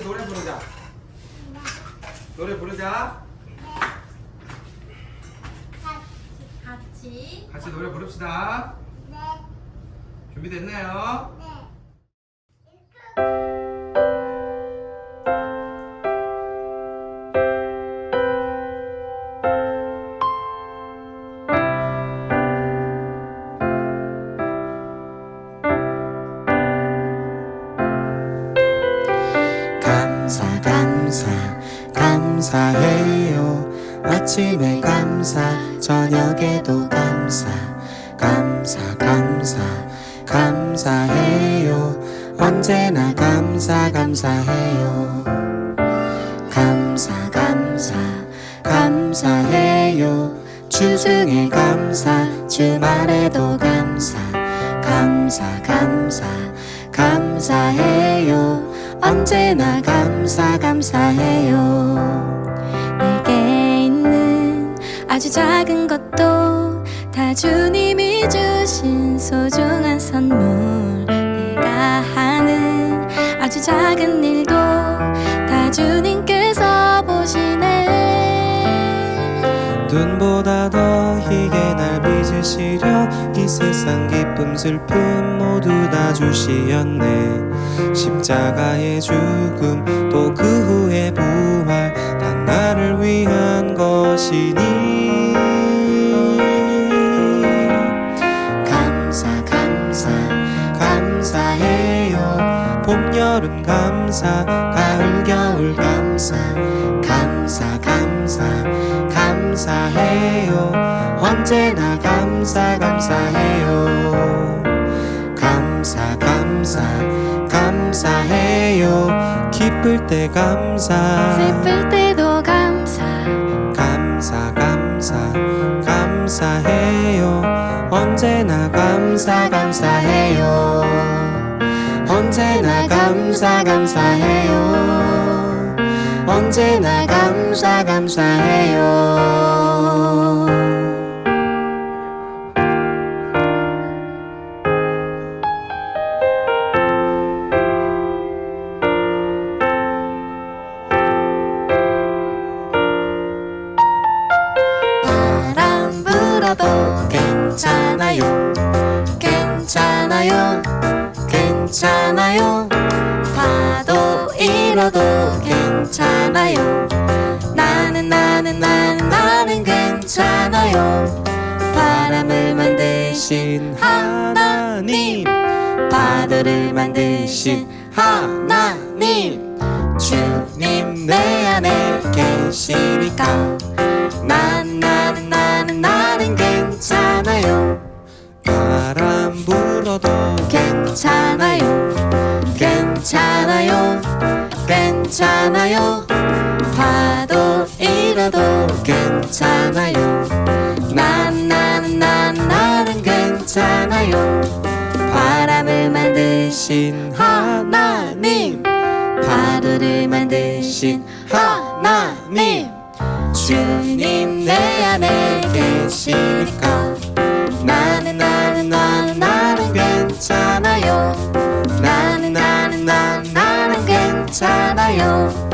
같이 노래 부르자. 노래 부르자. 같이 같이 노래 부릅시다. 준비됐나요? 감 감사 감사해요. 아침에 감사 저녁에도 감사. 감사 감사 감사해요. 언제나 감사 감사해요. 감사 감사 감사해요. 주중에 감사 주말에도 감사. 감사 감사 감사해요 언제나 감사 감사해요. 내게 있는 아주 작은 것도 다 주님이 주신 소중한 선물. 내가 하는 아주 작은 일도 다 주님께서 보시네. 눈보다 더 희게 날 빚으시려 이 세상 기쁨 슬픔 모두 다 주시었네 십자가의 죽음 또 그 후의 부활 다 나를 위한 것이니. 감사 감사 감사해요. 봄 여름 감사 가을 겨울 감사. 감사 감사 감사해요. 언제나 감사 감사해요. 감사 감사 감사해요. 기쁠 때 감사. 슬플 때도 감사. 감사 감사 감사해요. 언제나 감사 감사해요. 언제나 감사 감사해요. 언제나 감사 감사해요 불어도 괜찮아요. 괜찮아요. 괜찮아요. 파도 일어도 괜찮아요. 나는 나는 나는 나는 괜찮아요. 바람을 만드신 하나님. 파도를 만드신 하나님. 주님 내 안에 계시니까. 난 불어도 괜찮아요. 괜찮아요. 괜찮아요. 파도 일어도 괜찮아요. 난 나는 나는 나는 괜찮아요. 바람을 만드신 하나님. 파도를 만드신 하나님. 주님 내 안에 계시니까 괜찮아요. 나는 나는 나는 괜찮아요